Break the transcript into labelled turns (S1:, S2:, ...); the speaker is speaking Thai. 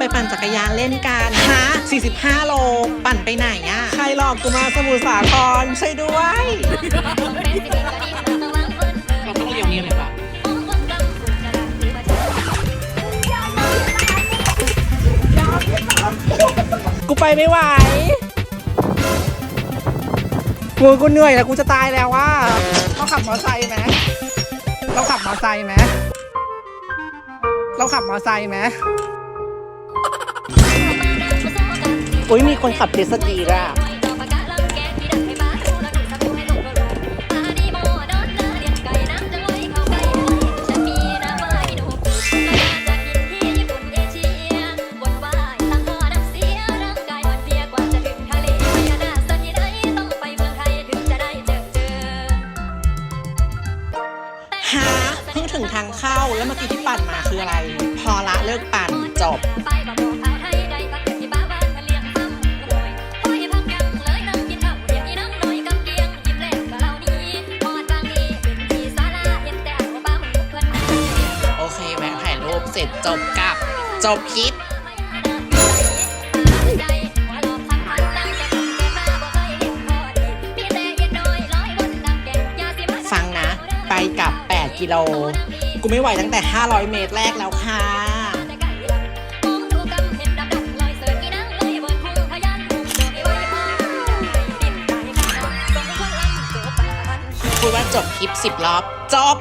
S1: ไปปั่นจักรยานเล่นกันฮะ45 โล ปั่นไปไหนอะใครหลอกกูมาสมุทรสาครช่วยด้วย
S2: เราต้องเรียนนี้เลยปะ
S1: กูไปไม่ไหวกูกูเหนื่อยแล้วกูจะตายแล้วว่าเราขับมอเตอร์ไซค์ไหมเราขับมอเตอร์ไซค์ไหมเราขับมอเตอร์ไซค์ไหม อุ้ยมีคนขับเจตสกีด้วยอะฮะเพิ่งถึงทางเข้าแล้วเมื่อกี้ที่ปั่นมาคืออะไร พอละเลิกปั่นจบ
S3: รูปเส
S1: ร็จจบกับ จบคลิปฟังนะ ไปกับ 8 กิโล กูไม่ไหวตั้งแต่ 500 เมตรแรกแล้วค่ะพูดว่าจบคลิป 10 รอบ จบ